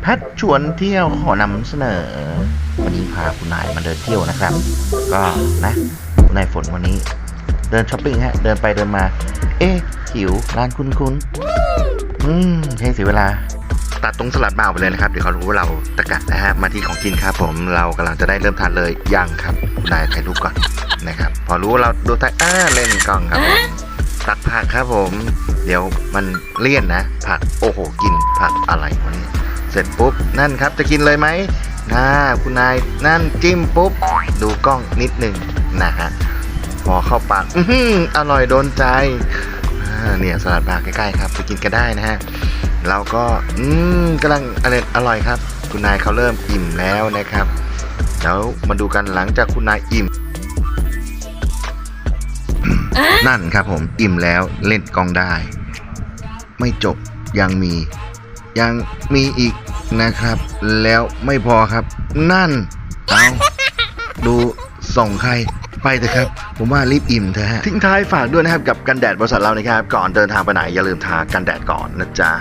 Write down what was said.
แพทชวนเที่ยวขอนำเสนอ วันนี้พาคุณนายมาเดินเที่ยวนะครับ ก็นะคุณนายฝนวันนี้ เดินช้อปปิ้งฮะ เดินไปเดินมา เอ๊ะหิวร้านคุ้นๆอืมใช้เสียเวลา ตัดตรงสลัดมาไปเลยนะครับ เดี๋ยวเขารู้ว่าเราตะกะนะฮะ มาที่ของกินครับผมเรากำลังจะได้เริ่มทานเลยยังครับคุณนายถ่ายรูปก่อนนะครับ พอรู้ว่าเราดูถ่ายอ่าเล่นกล้องครับ ตักผักครับผม เดี๋ยวมันเลี่ยนนะ ผักโอ้โหกินผักอะไรวันนี้ เสร็จปุ๊บนั่นครับจะกินเลยไหมน่าคุณนายนั่นจิ้มปุ๊บ ดูกล้องนิดหนึ่งนะฮะพอเข้าปากอื้ออร่อยโดนใจเนี่ยสลัดผักใกล้ๆครับไปกินกันได้นะฮะเราก็อืมกำลังอร่อยอร่อยครับ คุณนายเขาเริ่มอิ่มแล้วนะครับเดี๋ยวมาดูกันหลังจากคุณนายอิ่ม นั่นครับผมอิ่มแล้วเล่นกองได้ ไม่จบยังมี ยังมีอีกนะครับ แล้วไม่พอครับ นั่นเอาดูส่งใครไปเถอะครับ ผมว่ารีบอิ่มเถอะฮะทิ้งท้ายฝากด้วยนะครับกับกันแดดบริษัทเรานะครับ ก่อนเดินทางไปไหนอย่าลืมทากันแดดก่อนนะจ๊ะ